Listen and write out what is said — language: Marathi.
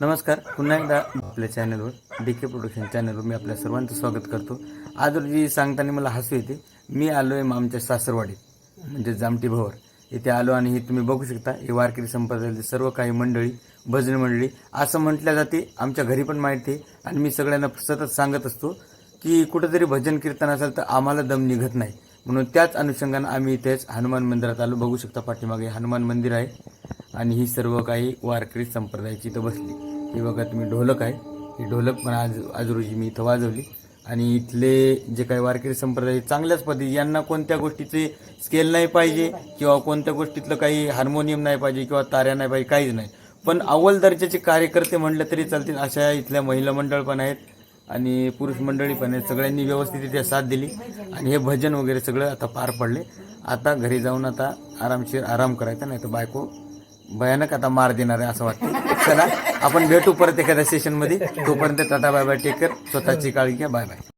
नमस्कार पुन्हा एकदा आपल्या चॅनलवर डी के प्रोडक्शन चॅनलवर मी आपल्या सर्वांचं स्वागत करतो. आज रोजी सांगताना मला हसू येते. मी आलो आहे आमच्या सासरवाडीत म्हणजे जामटी भवर इथे आलो आणि हे तुम्ही बघू शकता हे वारकरी संप्रदायातील सर्व काही मंडळी भजन मंडळी. असं म्हटल्या जाते आमच्या घरी पण माहिती आहे. आणि मी सगळ्यांना सतत सांगत असतो की कुठंतरी भजन कीर्तन असेल तर आम्हाला दम निघत नाही. म्हणून त्याच अनुषंगानं आम्ही इथेच हनुमान मंदिरात आलो. बघू शकता पाठीमागे हनुमान मंदिर आहे. आणि ही सर्व काही वारकरी संप्रदायाची इथं बसली. हे बघा तुम्ही ढोलक आहे. ही ढोलक पण आज आज रोजी मी इथं वाजवली. आणि इथले जे काही वारकरी संप्रदाय चांगल्याच पद्धती यांना कोणत्या गोष्टीचे स्केल नाही पाहिजे किंवा कोणत्या गोष्टीतलं काही हार्मोनियम नाही पाहिजे किंवा ताऱ्या नाही पाहिजे काहीच नाही. पण अव्वल दर्जाचे कार्यकर्ते म्हणलं तरी चालतील अशा इथल्या महिला मंडळ पण आहेत आणि पुरुष मंडळी पण आहेत. सगळ्यांनी व्यवस्थित इथे साथ दिली आणि हे भजन वगैरे सगळं आता पार पडले. आता घरी जाऊन आता आरामशीर आराम करायचा नाही तर बायको भयानक आता मार देणार आहे असं वाटतं. चला आपण भेटू परत एखाद्या सेशनमध्ये तोपर्यंत टाटा बाय बाय टेक कर स्वतःची काळजी घ्या बाय बाय